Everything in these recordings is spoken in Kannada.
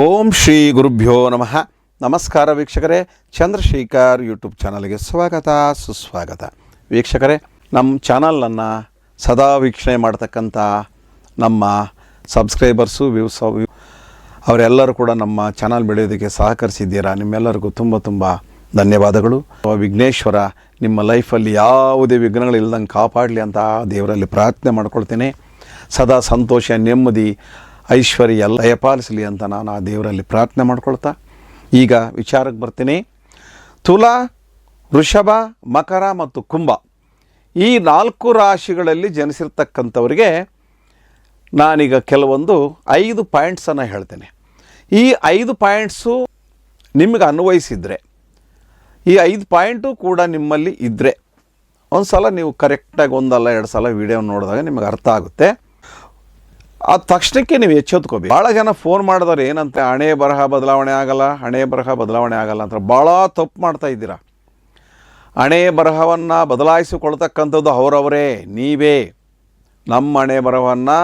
ಓಂ ಶ್ರೀ ಗುರುಭ್ಯೋ ನಮಃ. ನಮಸ್ಕಾರ ವೀಕ್ಷಕರೇ. ಚಂದ್ರಶೇಖರ್ ಯೂಟ್ಯೂಬ್ ಚಾನಲ್ಗೆ ಸ್ವಾಗತ, ಸುಸ್ವಾಗತ. ವೀಕ್ಷಕರೇ, ನಮ್ಮ ಚಾನಲನ್ನು ಸದಾ ವೀಕ್ಷಣೆ ಮಾಡ್ತಕ್ಕಂಥ ನಮ್ಮ ಸಬ್ಸ್ಕ್ರೈಬರ್ಸು, ವ್ಯೂಸ್, ಅವರೆಲ್ಲರೂ ಕೂಡ ನಮ್ಮ ಚಾನಲ್ ಬೆಳೆಯೋದಕ್ಕೆ ಸಹಕರಿಸಿದ್ದೀರಾ? ನಿಮ್ಮೆಲ್ಲರಿಗೂ ತುಂಬ ತುಂಬ ಧನ್ಯವಾದಗಳು. ವಿಘ್ನೇಶ್ವರ, ನಿಮ್ಮ ಲೈಫಲ್ಲಿ ಯಾವುದೇ ವಿಘ್ನಗಳಿಲ್ಲದಂಗೆ ಕಾಪಾಡಲಿ ಅಂತ ದೇವರಲ್ಲಿ ಪ್ರಾರ್ಥನೆ ಮಾಡ್ಕೊಳ್ತೇನೆ. ಸದಾ ಸಂತೋಷ, ನೆಮ್ಮದಿ ಐಶ್ವರ್ಯ ಎಲ್ಲ ದಯಪಾಲಿಸಲಿ ಅಂತ ನಾನು ಆ ದೇವರಲ್ಲಿ ಪ್ರಾರ್ಥನೆ ಮಾಡ್ಕೊಳ್ತಾ, ಈಗ ವಿಚಾರಕ್ಕೆ ಬರ್ತೀನಿ. ತುಲಾ, ವೃಷಭ, ಮಕರ ಮತ್ತು ಕುಂಭ ಈ ನಾಲ್ಕು ರಾಶಿಗಳಲ್ಲಿ ಜನಿಸಿರ್ತಕ್ಕಂಥವರಿಗೆ ನಾನೀಗ ಕೆಲವೊಂದು ಐದು ಪಾಯಿಂಟ್ಸನ್ನು ಹೇಳ್ತೇನೆ. ಈ ಐದು ಪಾಯಿಂಟ್ಸು ನಿಮಗೆ ಅನ್ವಯಿಸಿದರೆ, ಈ ಐದು ಪಾಯಿಂಟು ಕೂಡ ನಿಮ್ಮಲ್ಲಿ ಇದ್ದರೆ ಒಂದು ಸಲ ನೀವು ಕರೆಕ್ಟಾಗಿ ಒಂದಲ್ಲ ಎರಡು ಸಲ ವಿಡಿಯೋ ನೋಡಿದಾಗ ನಿಮಗೆ ಅರ್ಥ ಆಗುತ್ತೆ. ಆ ತಕ್ಷಣಕ್ಕೆ ನೀವು ಎಚ್ಚೆತ್ಕೋಬೇಕು. ಭಾಳ ಜನ ಫೋನ್ ಮಾಡಿದವ್ರು ಏನಂತ, ಹಣೆ ಬರಹ ಬದಲಾವಣೆ ಆಗಲ್ಲ, ಹಣೆ ಬರಹ ಬದಲಾವಣೆ ಆಗಲ್ಲ ಅಂತ ಭಾಳ ತಪ್ಪು ಮಾಡ್ತಾ ಇದ್ದೀರಾ? ಹಣೆ ಬರಹವನ್ನು ಬದಲಾಯಿಸಿಕೊಳ್ತಕ್ಕಂಥದ್ದು ಅವರವರೇ, ನೀವೇ. ನಮ್ಮ ಹಣೆ ಬರಹವನ್ನು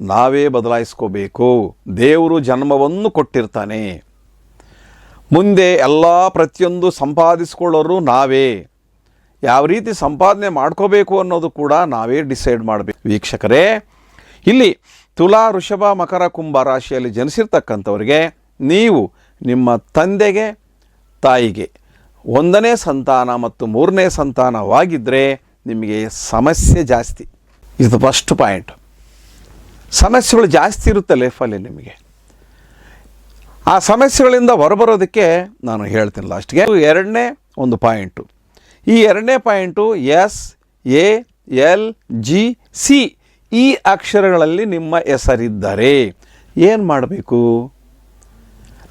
ನಾವೇ ಬದಲಾಯಿಸ್ಕೋಬೇಕು. ದೇವರು ಜನ್ಮವನ್ನು ಕೊಟ್ಟಿರ್ತಾನೆ. ಮುಂದೆ ಎಲ್ಲ ಪ್ರತಿಯೊಂದು ಸಂಪಾದಿಸ್ಕೊಳ್ಳೋರು ನಾವೇ. ಯಾವ ರೀತಿ ಸಂಪಾದನೆ ಮಾಡ್ಕೋಬೇಕು ಅನ್ನೋದು ಕೂಡ ನಾವೇ ಡಿಸೈಡ್ ಮಾಡಬೇಕು. ವೀಕ್ಷಕರೇ, ಇಲ್ಲಿ ತುಲಾ, ಋಷಭ, ಮಕರ, ಕುಂಭ ರಾಶಿಯಲ್ಲಿ ಜನಿಸಿರ್ತಕ್ಕಂಥವರಿಗೆ ನೀವು ನಿಮ್ಮ ತಂದೆಗೆ, ತಾಯಿಗೆ ಒಂದನೇ ಸಂತಾನ ಮತ್ತು ಮೂರನೇ ಸಂತಾನವಾಗಿದ್ದರೆ ನಿಮಗೆ ಸಮಸ್ಯೆ ಜಾಸ್ತಿ. ಇದು ಫಸ್ಟ್ ಪಾಯಿಂಟ್ ಸಮಸ್ಯೆಗಳು ಜಾಸ್ತಿ ಇರುತ್ತೆ ಲೈಫಲ್ಲಿ ನಿಮಗೆ. ಆ ಸಮಸ್ಯೆಗಳಿಂದ ಹೊರಬರೋದಕ್ಕೆ ನಾನು ಹೇಳ್ತೀನಿ ಲಾಸ್ಟ್ಗೆ ಎರಡನೇ ಒಂದು ಪಾಯಿಂಟು ಈ ಎರಡನೇ point S A L G C ಈ ಅಕ್ಷರಗಳಲ್ಲಿ ನಿಮ್ಮ ಹೆಸರಿದ್ದರೆ ಏನು ಮಾಡಬೇಕು?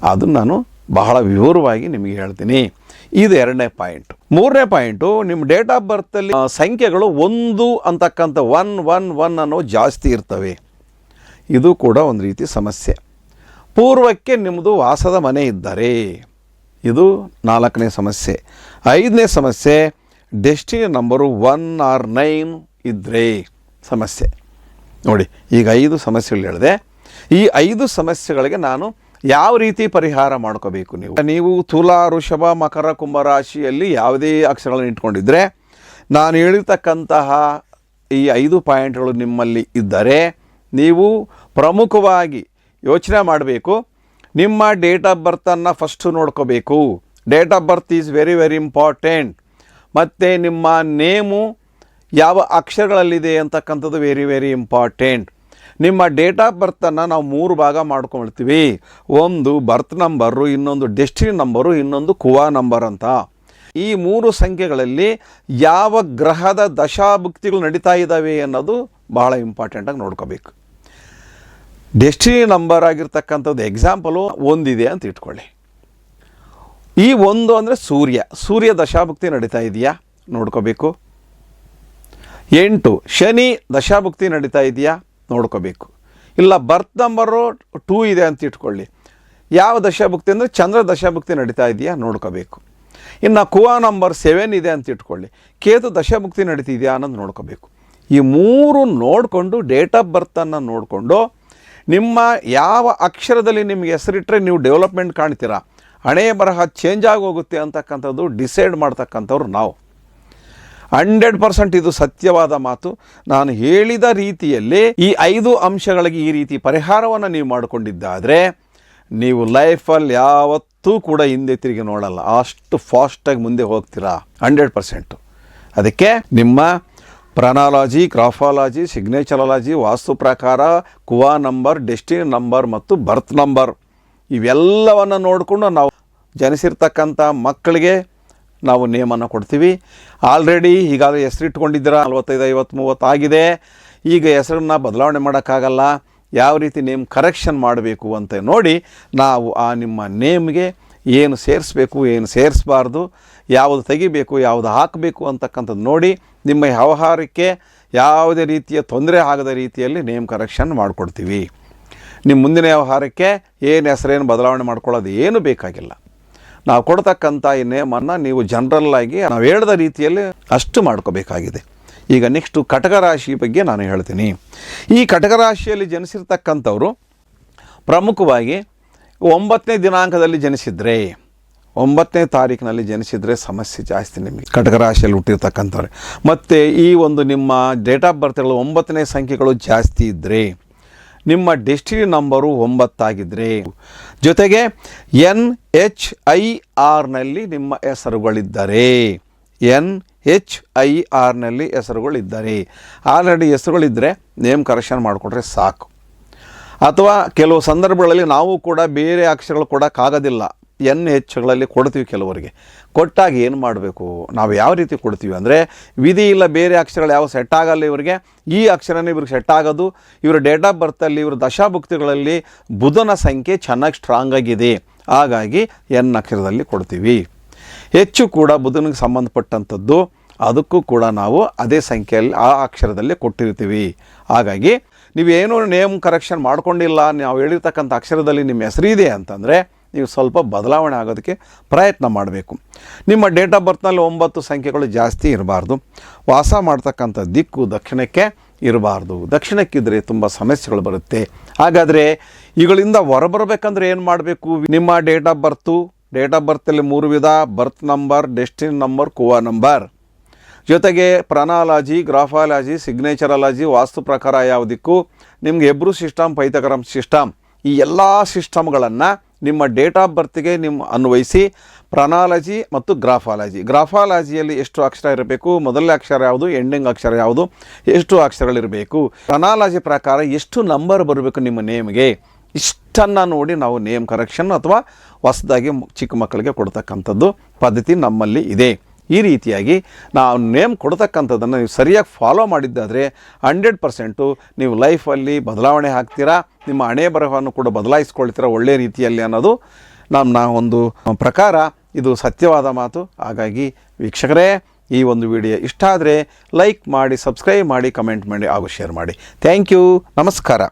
ಅದನ್ನು ನಾನು ಬಹಳ ವಿವರವಾಗಿ ನಿಮಗೆ ಹೇಳ್ತೀನಿ. ಇದು ಎರಡನೇ ಪಾಯಿಂಟ್. ಮೂರನೇ ಪಾಯಿಂಟು, ನಿಮ್ಮ ಡೇಟ್ ಆಫ್ ಬರ್ತಲ್ಲಿ ಸಂಖ್ಯೆಗಳು ಒಂದು ಅಂತಕ್ಕಂಥ ಒನ್ ಒನ್ ಒನ್ ಅನ್ನೋ ಜಾಸ್ತಿ ಇರ್ತವೆ. ಇದು ಕೂಡ ಒಂದು ರೀತಿ ಸಮಸ್ಯೆ. ಪೂರ್ವಕ್ಕೆ ನಿಮ್ಮದು ವಾಸದ ಮನೆ ಇದ್ದರೆ ಇದು ನಾಲ್ಕನೇ ಸಮಸ್ಯೆ. ಐದನೇ ಸಮಸ್ಯೆ, destiny number one or nine ಇದ್ದರೆ ಸಮಸ್ಯೆ. ನೋಡಿ, ಈಗ ಐದು ಸಮಸ್ಯೆಗಳು ಹೇಳಿದೆ. ಈ ಐದು ಸಮಸ್ಯೆಗಳಿಗೆ ನಾನು ಯಾವ ರೀತಿ ಪರಿಹಾರ ಮಾಡ್ಕೋಬೇಕು ನೀವು? ನೀವು ತುಲಾ, ಋಷಭ, ಮಕರ, ಕುಂಭ ರಾಶಿಯಲ್ಲಿ ಯಾವುದೇ ಅಕ್ಷರಗಳನ್ನು ಇಟ್ಕೊಂಡಿದ್ರೆ, ನಾನು ಹೇಳಿರ್ತಕ್ಕಂತಹ ಈ ಐದು ಪಾಯಿಂಟ್ಗಳು ನಿಮ್ಮಲ್ಲಿ ಇದ್ದರೆ, ನೀವು ಪ್ರಮುಖವಾಗಿ ಯೋಚನೆ ಮಾಡಬೇಕು, ನಿಮ್ಮ ಡೇಟ್ ಆಫ್ ಬರ್ತನ್ನು ಫಸ್ಟು ನೋಡ್ಕೋಬೇಕು. Date of birth is very very important. ಮತ್ತು ನಿಮ್ಮ ನೇಮು ಯಾವ ಅಕ್ಷರಗಳಲ್ಲಿದೆ ಅಂತಕ್ಕಂಥದ್ದು ವೆರಿ ವೆರಿ ಇಂಪಾರ್ಟೆಂಟ್ ನಿಮ್ಮ ಡೇಟ್ ಆಫ್ ಬರ್ತನ್ನು ನಾವು ಮೂರು ಭಾಗ ಮಾಡ್ಕೊಳ್ತೀವಿ ಒಂದು ಬರ್ತ್ ನಂಬರು ಇನ್ನೊಂದು ಡೆಸ್ಟಿನಿ ನಂಬರು ಇನ್ನೊಂದು ಕುವಾ ನಂಬರ್ ಅಂತ. ಈ ಮೂರು ಸಂಖ್ಯೆಗಳಲ್ಲಿ ಯಾವ ಗ್ರಹದ ದಶಾಭುಕ್ತಿಗಳು ನಡೀತಾ ಇದ್ದಾವೆ ಅನ್ನೋದು ಬಹಳ ಇಂಪಾರ್ಟೆಂಟಾಗಿ ನೋಡ್ಕೋಬೇಕು. ಡೆಸ್ಟಿನಿ ನಂಬರ್ ಆಗಿರ್ತಕ್ಕಂಥದ್ದು ಎಕ್ಸಾಂಪಲು ಒಂದಿದೆ ಅಂತ ಇಟ್ಕೊಳ್ಳಿ. ಈ ಒಂದು ಅಂದರೆ ಸೂರ್ಯ. ಸೂರ್ಯ ದಶಾಭುಕ್ತಿ ನಡೀತಾ ಇದೆಯಾ? ನೋಡ್ಕೋಬೇಕು. ಎಂಟು, ಶನಿ ದಶಾಭುಕ್ತಿ ನಡೀತಾ ಇದೆಯಾ? ನೋಡ್ಕೋಬೇಕು. ಇಲ್ಲ, ಬರ್ತ್ ನಂಬರು ಟೂ ಇದೆ ಅಂತ ಇಟ್ಕೊಳ್ಳಿ. ಯಾವ ದಶಾಭುಕ್ತಿ ಅಂದರೆ ಚಂದ್ರ ದಶಾಭುಕ್ತಿ ನಡೀತಾ ಇದೆಯಾ? ನೋಡ್ಕೋಬೇಕು. ಇನ್ನು ಕುವಾ ನಂಬರ್ ಸೆವೆನ್ ಇದೆ ಅಂತ ಇಟ್ಕೊಳ್ಳಿ. ಕೇತು ದಶಾಭುಕ್ತಿ ನಡೀತಿದೆಯಾ ಅನ್ನೋದು ನೋಡ್ಕೋಬೇಕು. ಈ ಮೂರು ನೋಡಿಕೊಂಡು ಡೇಟ್ ಆಫ್ ಬರ್ತನ್ನು ನೋಡಿಕೊಂಡು ನಿಮ್ಮ ಯಾವ ಅಕ್ಷರದಲ್ಲಿ ನಿಮಗೆ ಹೆಸರಿಟ್ಟರೆ ನೀವು ಡೆವಲಪ್ಮೆಂಟ್ ಕಾಣ್ತೀರಾ? ಹಣೆಯ ಬರಹ ಚೇಂಜ್ ಆಗೋಗುತ್ತೆ ಅಂತಕ್ಕಂಥದ್ದು ಡಿಸೈಡ್ ಮಾಡ್ತಕ್ಕಂಥವ್ರು ನಾವು. ಹಂಡ್ರೆಡ್ ಪರ್ಸೆಂಟ್ ಇದು ಸತ್ಯವಾದ ಮಾತು. ನಾನು ಹೇಳಿದ ರೀತಿಯಲ್ಲಿ ಈ ಐದು ಅಂಶಗಳಿಗೆ ಈ ರೀತಿ ಪರಿಹಾರವನ್ನು ನೀವು ಮಾಡಿಕೊಂಡಿದ್ದಾದರೆ ನೀವು ಲೈಫಲ್ಲಿ ಯಾವತ್ತೂ ಕೂಡ ಹಿಂದೆ ತಿರುಗಿ ನೋಡಲ್ಲ. ಅಷ್ಟು ಫಾಸ್ಟಾಗಿ ಮುಂದೆ ಹೋಗ್ತೀರಾ? Hundred percent. ಅದಕ್ಕೆ ನಿಮ್ಮ ಪ್ರನಾಲಜಿ ಕ್ರಾಫಾಲಜಿ ಸಿಗ್ನೇಚರಾಲಜಿ, ವಾಸ್ತು ಪ್ರಕಾರ, ಕುವಾ ನಂಬರ್, ಡೆಸ್ಟಿನಿ ನಂಬರ್ ಮತ್ತು ಬರ್ತ್ ನಂಬರ್, ಇವೆಲ್ಲವನ್ನು ನೋಡಿಕೊಂಡು ನಾವು ಜನಿಸಿರ್ತಕ್ಕಂಥ ಮಕ್ಕಳಿಗೆ ನಾವು ನೇಮನ್ನು ಕೊಡ್ತೀವಿ. ಆಲ್ರೆಡಿ ಈಗಾಗಲೇ ಹೆಸರಿಟ್ಕೊಂಡಿದ್ದೀರಾ ನಲ್ವತ್ತೈದು ಐವತ್ತು ಮೂವತ್ತು ಆಗಿದೆ. ಈಗ ಹೆಸರನ್ನ ಬದಲಾವಣೆ ಮಾಡೋಕ್ಕಾಗಲ್ಲ. ಯಾವ ರೀತಿ ನೇಮ್ ಕರೆಕ್ಷನ್ ಮಾಡಬೇಕು ಅಂತ ನೋಡಿ ನಾವು ಆ ನಿಮ್ಮ ನೇಮ್ಗೆ ಏನು ಸೇರಿಸ್ಬೇಕು, ಏನು ಸೇರಿಸಬಾರ್ದು, ಯಾವುದು ತೆಗಿಬೇಕು, ಯಾವುದು ಹಾಕಬೇಕು ಅಂತಕ್ಕಂಥದ್ದು ನೋಡಿ ನಿಮ್ಮ ವ್ಯವಹಾರಕ್ಕೆ ಯಾವುದೇ ರೀತಿಯ ತೊಂದರೆ ಆಗದ ರೀತಿಯಲ್ಲಿ ನೇಮ್ ಕರೆಕ್ಷನ್ ಮಾಡಿಕೊಡ್ತೀವಿ. ನಿಮ್ಮ ಮುಂದಿನ ವ್ಯವಹಾರಕ್ಕೆ ಏನು ಹೆಸರೇನು ಬದಲಾವಣೆ ಮಾಡ್ಕೊಳ್ಳೋದು ಏನು ಬೇಕಾಗಿಲ್ಲ. ನಾವು ಕೊಡ್ತಕ್ಕಂಥ ಈ ನೇಮನ್ನು ನೀವು ಜನರಲ್ಲಾಗಿ ನಾವು ಹೇಳಿದ ರೀತಿಯಲ್ಲಿ ಅಷ್ಟು ಮಾಡ್ಕೋಬೇಕಾಗಿದೆ. ಈಗ ನೆಕ್ಸ್ಟು ರಾಶಿ ಬಗ್ಗೆ ನಾನು ಹೇಳ್ತೀನಿ. ಈ ಕಟಕ ರಾಶಿಯಲ್ಲಿ ಜನಿಸಿರ್ತಕ್ಕಂಥವ್ರು ಪ್ರಮುಖವಾಗಿ ಒಂಬತ್ತನೇ ದಿನಾಂಕದಲ್ಲಿ ಜನಿಸಿದರೆ, ಒಂಬತ್ತನೇ ತಾರೀಕಿನಲ್ಲಿ ಜನಿಸಿದರೆ ಸಮಸ್ಯೆ ಜಾಸ್ತಿ ನಿಮಗೆ. ಕಟಕ ರಾಶಿಯಲ್ಲಿ ಹುಟ್ಟಿರ್ತಕ್ಕಂಥವ್ರೆ. ಮತ್ತು ಈ ಒಂದು ನಿಮ್ಮ ಡೇಟ್ ಆಫ್ ಬರ್ತ್ಗಳು ಒಂಬತ್ತನೇ ಸಂಖ್ಯೆಗಳು ಜಾಸ್ತಿ ಇದ್ದರೆ ನಿಮ್ಮ ಡೆಸ್ಟಿನಿ ನಂಬರು ಒಂಬತ್ತಾಗಿದ್ದರೆ ಜೊತೆಗೆ ಎನ್ ಎಚ್ ಐ ಆರ್ನಲ್ಲಿ ನಿಮ್ಮ ಹೆಸರುಗಳಿದ್ದರೆ. ಎನ್ ಎಚ್ ಐ ಆರ್ನಲ್ಲಿ ಹೆಸರುಗಳಿದ್ದರೆ. ಆಲ್ರೆಡಿ ಹೆಸರುಗಳಿದ್ದರೆ ನೇಮ್ ಕರೆಕ್ಷನ್ ಮಾಡಿಕೊಟ್ರೆ ಸಾಕು. ಅಥವಾ ಕೆಲವು ಸಂದರ್ಭಗಳಲ್ಲಿ ನಾವು ಕೂಡ ಬೇರೆ ಅಕ್ಷರಗಳು ಕೊಡೋಕ್ಕಾಗೋದಿಲ್ಲ ಎನ್ ಹೆಚ್ಚುಗಳಲ್ಲಿ ಕೊಡ್ತೀವಿ ಕೆಲವರಿಗೆ. ಕೊಟ್ಟಾಗ ಏನು ಮಾಡಬೇಕು? ನಾವು ಯಾವ ರೀತಿ ಕೊಡ್ತೀವಿ ಅಂದರೆ, ವಿಧಿ ಇಲ್ಲ ಬೇರೆ ಅಕ್ಷರಗಳು ಯಾವ ಸೆಟ್ ಆಗಲ್ಲ ಇವರಿಗೆ. ಈ ಅಕ್ಷರನೇ ಇವ್ರಿಗೆ ಸೆಟ್ ಆಗೋದು. ಇವರ ಡೇಟ್ ಆಫ್ ಬರ್ತಲ್ಲಿ ಇವರ ದಶಾಭುಕ್ತಿಗಳಲ್ಲಿ ಬುಧನ ಸಂಖ್ಯೆ ಚೆನ್ನಾಗಿ ಸ್ಟ್ರಾಂಗ್ ಆಗಿದೆ. ಹಾಗಾಗಿ ಎನ್ ಅಕ್ಷರದಲ್ಲಿ ಕೊಡ್ತೀವಿ. ಹೆಚ್ಚು ಕೂಡ ಬುಧನಿಗೆ ಸಂಬಂಧಪಟ್ಟಂಥದ್ದು, ಅದಕ್ಕೂ ಕೂಡ ನಾವು ಅದೇ ಸಂಖ್ಯೆಯಲ್ಲಿ ಆ ಅಕ್ಷರದಲ್ಲಿ ಕೊಟ್ಟಿರ್ತೀವಿ. ಹಾಗಾಗಿ ನೀವೇನು ನೇಮ್ ಕರೆಕ್ಷನ್ ಮಾಡ್ಕೊಂಡಿಲ್ಲ, ನಾವು ಹೇಳಿರ್ತಕ್ಕಂಥ ಅಕ್ಷರದಲ್ಲಿ ನಿಮ್ಮ ಹೆಸರಿದೆ ಅಂತಂದರೆ ನೀವು ಸ್ವಲ್ಪ ಬದಲಾವಣೆ ಆಗೋದಕ್ಕೆ ಪ್ರಯತ್ನ ಮಾಡಬೇಕು. ನಿಮ್ಮ ಡೇಟ್ ಆಫ್ ಬರ್ತ್ನಲ್ಲಿ ಒಂಬತ್ತು ಸಂಖ್ಯೆಗಳು ಜಾಸ್ತಿ ಇರಬಾರ್ದು. ವಾಸ ಮಾಡ್ತಕ್ಕಂಥ ದಿಕ್ಕು ದಕ್ಷಿಣಕ್ಕೆ ಇರಬಾರ್ದು. ದಕ್ಷಿಣಕ್ಕಿದ್ರೆ ತುಂಬ ಸಮಸ್ಯೆಗಳು ಬರುತ್ತೆ. ಹಾಗಾದರೆ ಇವುಗಳಿಂದ ಹೊರಬರಬೇಕಂದ್ರೆ ಏನು ಮಾಡಬೇಕು? ನಿಮ್ಮ date of birth date of ಬರ್ತಲ್ಲಿ ಮೂರು ವಿಧ birth number destiny number kua number ಜೊತೆಗೆ ಪ್ರನಾಲಜಿ ಗ್ರಾಫಾಲಜಿ ಸಿಗ್ನೇಚರಾಲಜಿ ವಾಸ್ತು ಪ್ರಕಾರ ಯಾವುದಕ್ಕೂ? ನಿಮ್ಗೆ ಎಬ್ರು ಸಿಸ್ಟಮ್ ಪೈತಗರಂ ಸಿಸ್ಟಮ್ ಈ ಎಲ್ಲ ಸಿಸ್ಟಮ್ಗಳನ್ನು ನಿಮ್ಮ ಡೇಟ್ ಆಫ್ ಬರ್ತ್ಗೆ ನಿಮ್ಮ ಅನ್ವಯಿಸಿ ಪ್ರನಾಲಜಿ ಮತ್ತು ಗ್ರಾಫಾಲಜಿ. ಗ್ರಾಫಾಲಜಿಯಲ್ಲಿ ಎಷ್ಟು ಅಕ್ಷರ ಇರಬೇಕು? ಮೊದಲನೇ ಅಕ್ಷರ ಯಾವುದು? ಎಂಡಿಂಗ್ ಅಕ್ಷರ ಯಾವುದು? ಎಷ್ಟು ಅಕ್ಷರಗಳಿರಬೇಕು? ಪ್ರನಾಲಜಿ ಪ್ರಕಾರ ಎಷ್ಟು ನಂಬರ್ ಬರಬೇಕು ನಿಮ್ಮ ನೇಮ್ಗೆ? ಇಷ್ಟನ್ನು ನೋಡಿ ನಾವು ನೇಮ್ ಕರೆಕ್ಷನ್ ಅಥವಾ ಹೊಸದಾಗಿ ಚಿಕ್ಕ ಮಕ್ಕಳಿಗೆ ಕೊಡ್ತಕ್ಕಂಥದ್ದು ಪದ್ಧತಿ ನಮ್ಮಲ್ಲಿ ಇದೆ. ಈ ರೀತಿಯಾಗಿ ನಾವು ನೇಮ್ ಕೊಡ್ತಕ್ಕಂಥದ್ದನ್ನು ನೀವು ಸರಿಯಾಗಿ ಫಾಲೋ ಮಾಡಿದ್ದಾದರೆ ಹಂಡ್ರೆಡ್ ಪರ್ಸೆಂಟು ನೀವು ಲೈಫಲ್ಲಿ ಬದಲಾವಣೆ ಹಾಕ್ತೀರಾ ನಿಮ್ಮ ಹಣೆ ಬರಹವನ್ನು ಕೂಡ ಬದಲಾಯಿಸ್ಕೊಳ್ತೀರಾ ಒಳ್ಳೆಯ ರೀತಿಯಲ್ಲಿ ಅನ್ನೋದು ನಮ್ಮ ಒಂದು ಪ್ರಕಾರ. ಇದು ಸತ್ಯವಾದ ಮಾತು. ಹಾಗಾಗಿ ವೀಕ್ಷಕರೇ, ಈ ಒಂದು ವಿಡಿಯೋ ಇಷ್ಟ ಆದರೆ ಲೈಕ್ ಮಾಡಿ ಸಬ್ಸ್ಕ್ರೈಬ್ ಮಾಡಿ ಕಮೆಂಟ್ ಮಾಡಿ ಹಾಗೂ ಶೇರ್ ಮಾಡಿ. ಥ್ಯಾಂಕ್ ಯು ನಮಸ್ಕಾರ.